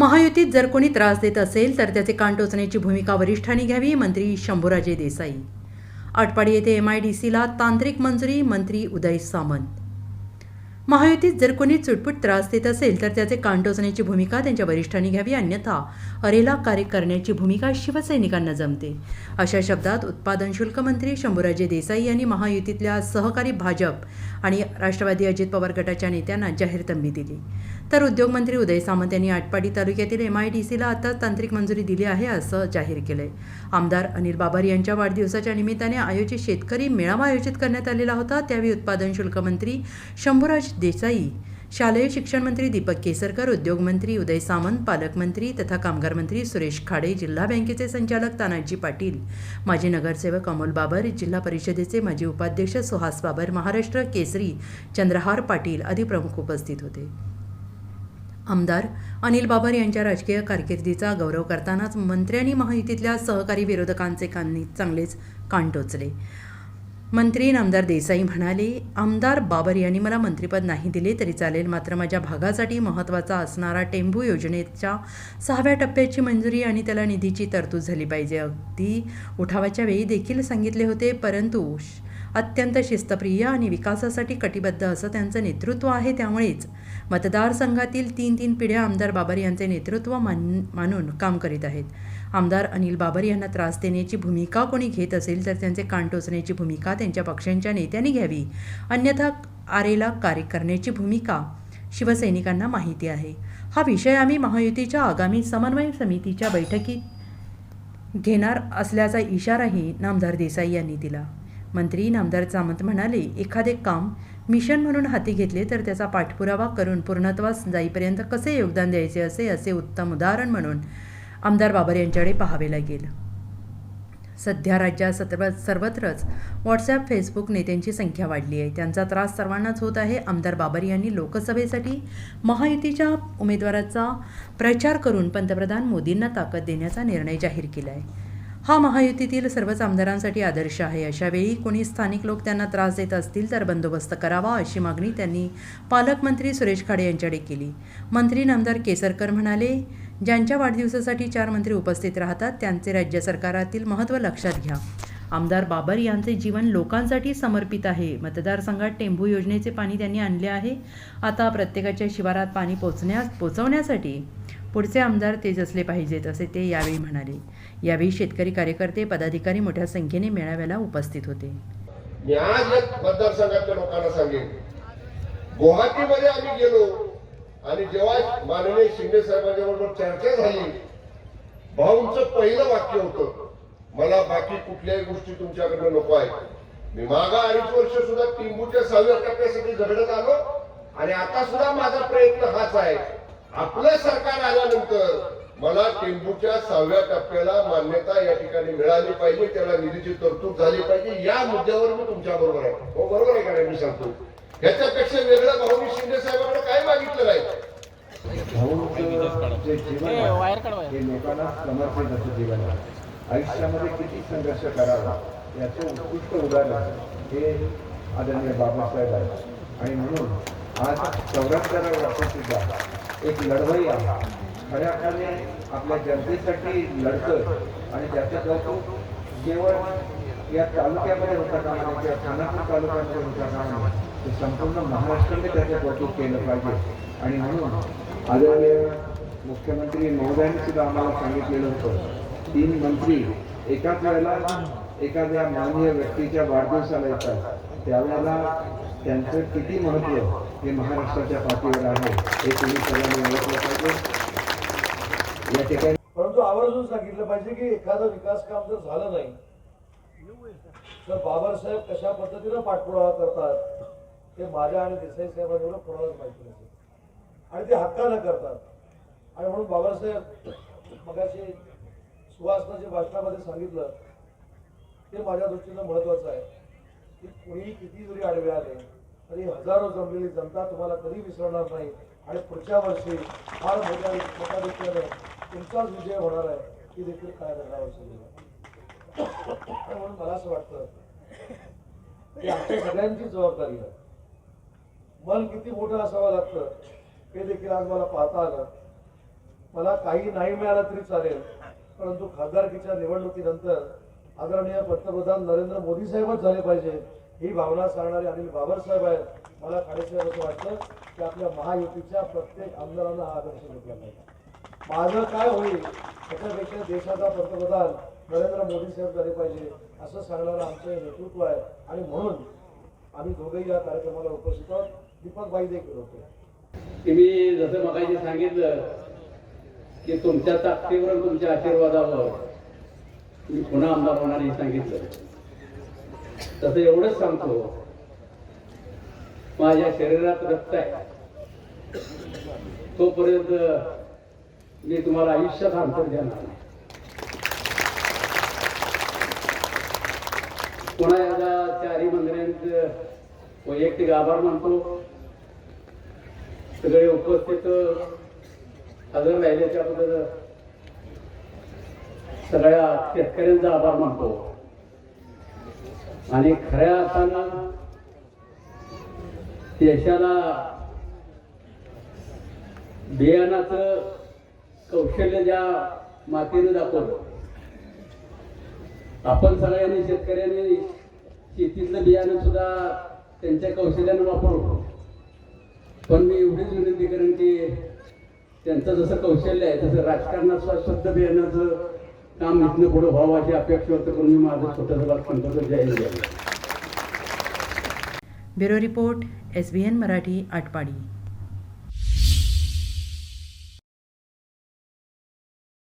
महायुतीत जर कोणी त्रास देत असेल तर त्याचे कान टोचण्याची भूमिका वरिष्ठांनी घ्यावी मंत्री शंभूराजे देसाई. आटपाडी येथे एम आय डी सीला तांत्रिक मंजुरी मंत्री उदय सामंत. महायुतीत जर कोणी चुटपुट त्रास देत असेल तर त्याचे कान टोचण्याची भूमिका त्यांच्या वरिष्ठांनी घ्यावी अन्यथा अरेला कार्य करण्याची भूमिका शिवसैनिकांना जमते. अशा शब्दात उत्पादन शुल्क मंत्री शंभूराजे देसाई यांनी महायुतीतल्या सहकारी भाजप आणि राष्ट्रवादी अजित पवार गटाच्या नेत्यांना जाहीर तंबी दिली. तर उद्योगमंत्री उदय सामंत यांनी आटपाडी तालुक्यातील एम आय डी सीला आता तांत्रिक मंजुरी दिली आहे असं जाहीर केलंय. आमदार अनिल बाबर यांच्या वाढदिवसाच्या निमित्ताने आयोजित शेतकरी मेळावा आयोजित करण्यात आलेला होता. त्यावेळी उत्पादन शुल्क मंत्री शंभूराज देसाई शालेय शिक्षण मंत्री दीपक केसरकर उद्योगमंत्री उदय सामंत पालकमंत्री तथा कामगार मंत्री सुरेश खाडे जिल्हा बँकेचे संचालक तानाजी पाटील माजी नगरसेवक अमोल बाबर जिल्हा परिषदेचे माजी उपाध्यक्ष सुहास बाबर महाराष्ट्र केसरी चंद्रहार पाटील आदी प्रमुख उपस्थित होते. आमदार अनिल बाबर यांच्या राजकीय कारकिर्दीचा गौरव करतानाच मंत्र्यांनी महायुतीतल्या सहकारी विरोधकांचे कांनी चांगलेच कान टोचले. मंत्री नामदार देसाई म्हणाले आमदार बाबर यांनी मला मंत्रिपद नाही दिले तरी चालेल मात्र माझ्या भागासाठी महत्त्वाचा असणारा टेंभू योजनेच्या सहाव्या टप्प्याची मंजुरी आणि त्याला निधीची तरतूद झाली पाहिजे. अगदी उठावाच्या वेळी देखील सांगितले होते परंतु श- अत्यंत शिस्तप्रिय आणि विकासासाठी कटिबद्ध असं त्यांचं नेतृत्व आहे त्यामुळेच मतदारसंघातील तीन तीन पिढ्या आमदार बाबर यांचे नेतृत्व मान मानून काम करीत आहेत. आमदार अनिल बाबर यांना त्रास देण्याची भूमिका कोणी घेत असेल तर त्यांचे कान टोचण्याची भूमिका त्यांच्या पक्षांच्या नेत्यांनी घ्यावी. अन्यथा आरेला कार्य करण्याची भूमिका शिवसैनिकांना माहिती आहे. हा विषय आम्ही महायुतीच्या आगामी समन्वय समितीच्या बैठकीत घेणार असल्याचा इशाराही नामदार देसाई यांनी दिला. मंत्री नामदार सामंत म्हणाले एखादे काम मिशन म्हणून हाती घेतले तर त्याचा पाठपुरावा करून पूर्णत्वास जाईपर्यंत कसे योगदान द्यायचे असे असे उत्तम उदाहरण म्हणून आमदार बाबर यांच्याकडे पाहावे लागेल सध्या राज्यात सर्व सर्वत्रच व्हॉट्सॲप फेसबुक नेत्यांची संख्या वाढली आहे. त्यांचा त्रास सर्वांनाच होत आहे. आमदार बाबर यांनी लोकसभेसाठी महायुतीच्या उमेदवाराचा प्रचार करून पंतप्रधान मोदींना ताकद देण्याचा निर्णय जाहीर केला आहे हा महायुतीतील सर्वच आमदारांसाठी आदर्श आहे. अशावेळी कोणी स्थानिक लोक त्यांना त्रास देत असतील तर बंदोबस्त करावा अशी मागणी त्यांनी पालकमंत्री सुरेश खाडे यांच्याकडे केली. मंत्री नामदार केसरकर म्हणाले ज्यांच्या वाढदिवसासाठी चार मंत्री उपस्थित राहतात त्यांचे राज्य सरकारातील महत्त्व लक्षात घ्या. आमदार बाबर यांचे जीवन लोकांसाठी समर्पित आहे. मतदारसंघात टेंभू योजनेचे पाणी त्यांनी आणले आहे. आता प्रत्येकाच्या शिवारात पाणी पोचण्यास पोचवण्यासाठी पुढचे आमदार तेच असले पाहिजेत असे ते यावेळी म्हणाले. यावेळी शेतकरी कार्यकर्ते पदाधिकारी मोठ्या संख्येने मेळाव्याला उपस्थित होते. मी आज एक मतदारसंघातल्या लोकांना सांगेन. गुवाहाटीमध्ये आम्ही गेलो आणि जेव्हा माननीय शिंदे साहेबांच्या बरोबर चर्चा झाली भाऊंचं पहिलं वाक्य होतं मला बाकी कुठल्याही गोष्टी तुमच्याकडनं नको आहेत. मी मागा अडीच वर्ष सुद्धा टिंबूच्या सहाव्या टप्प्यासाठी झगडत आलो आणि आता सुद्धा माझा प्रयत्न हाच आहे. आपलं सरकार आल्यानंतर मला टेंबूच्या सहाव्या टप्प्याला मान्यता या ठिकाणी मिळाली पाहिजे त्याला निधीची तरतूद झाली पाहिजे या मुद्द्यावर मी तुमच्या बरोबर आहे. हो बरोबर आहे का मी सांगतो. याच्यापेक्षा वेगळं भाऊ मी शिंदे साहेबांकडे काय मागितलं नाही? जे जीवन आहे हे लोकांना समर्पित असं जीवन आहे. आयुष्यामध्ये किती संघर्ष करावा याचं उत्कृष्ट उदाहरण हे आदरणीय बाबासाहेब आहे. आणि म्हणून आज चौऱ्याहत्तर वर्षासुद्धा एक लढवई आहे खऱ्या अर्थाने आपल्या जनतेसाठी लढतोय आणि त्याचं कौतुक केवळ या तालुक्यामध्ये होता कामा नये किंवा खानापूर तालुक्यामध्ये होता कामा नये ते संपूर्ण महाराष्ट्राने त्याचं कौतुक केलं पाहिजे. आणि म्हणून आदरणीय मुख्यमंत्री महोदयांनी सुद्धा आम्हाला सांगितलेलं होतं तीन मंत्री एकाच वेळेला एखाद्या माननीय व्यक्तीच्या वाढदिवसाला येतात. त्यावेळेला त्यांचं किती महत्त्व हे महाराष्ट्राच्या पाठीवर आहे हे तुम्ही सगळ्यांनी ओळखलं पाहिजे. या ठिकाणी परंतु आवर्जून सांगितलं पाहिजे की एखादं विकास काम जर झालं नाही तर बाबासाहेब कशा पद्धतीनं पाठपुरावा करतात ते माझ्या आणि देसाई साहेबांना कोणालाच माहिती नसेल आणि ते हक्कानं करतात. आणि म्हणून बाबासाहेब मगाशी सुवासना जे भाषणामध्ये सांगितलं ते माझ्या दृष्टीनं महत्वाचं आहे की कुणीही किती जरी आडवे आले तरी हजारो जमलेली जनता तुम्हाला कधी विसरणार नाही. आणि पुढच्या वर्षी फार मोठ्या मताधिक्याने तुमचाच विजय होणार आहे ही देखील काय करणार म्हणून मला असं वाटतं की आमच्या सगळ्यांची जबाबदारी आहे. मन किती मोठं असावं लागतं हे देखील आज मला पाहता आलं. मला काही नाही मिळालं तरी चालेल परंतु खासदारकीच्या निवडणुकीनंतर आदरणीय पंतप्रधान नरेंद्र मोदी साहेबच झाले पाहिजे ही भावना सांगणारे अनिल बाबरसाहेब आहेत. मला खाडेसाहेब असं वाटतं. की आपल्या महायुतीच्या प्रत्येक आमदारांना हा आदर्श घेतला पाहिजे. माझं काय होईल त्याच्यापेक्षा देशाचा पंतप्रधान नरेंद्र मोदी साहेब झाले पाहिजे असं सांगणारं आमचं हे नेतृत्व आहे. आणि म्हणून आम्ही दोघेही या कार्यक्रमाला उपस्थित आहोत. दीपक बाई देखील होते. की मी जसं मगाशी सांगितलं की तुमच्या ताकदीवर तुमच्या आशीर्वादावर मी पुन्हा आमदार होणार हे सांगितलं. तसं एवढंच सांगतो. माझ्या शरीरात रक्त आहे. तोपर्यंत मी तुम्हाला आयुष्यात अंतर देणार नाही. पुन्हा एकदा चारी मंत्र्यांचं वैयक्तिक आभार मानतो. सगळे उपस्थित हजर राहिले त्याबद्दल सगळ्या शेतकऱ्यांचा आभार मानतो. आणि खऱ्या अर्थानं देशाला बियाणाचं कौशल्य ज्या मातीनं दाखवलं आपण सगळ्यांनी शेतकऱ्यांनी शेतीतलं बियाणं सुद्धा त्यांच्या कौशल्यानं वापरतो पण मी एवढीच विनंती करेन की त्यांचं जसं कौशल्य आहे तसं राजकारणात सुद्धा शुद्ध बियाणाचं काम इथनं पुढे व्हावं अशी अपेक्षा व्यक्त करून मी माझं स्वतःचं भाग संकल्प जाहीर केलं. Bureau report S B N Marathi Atpadi.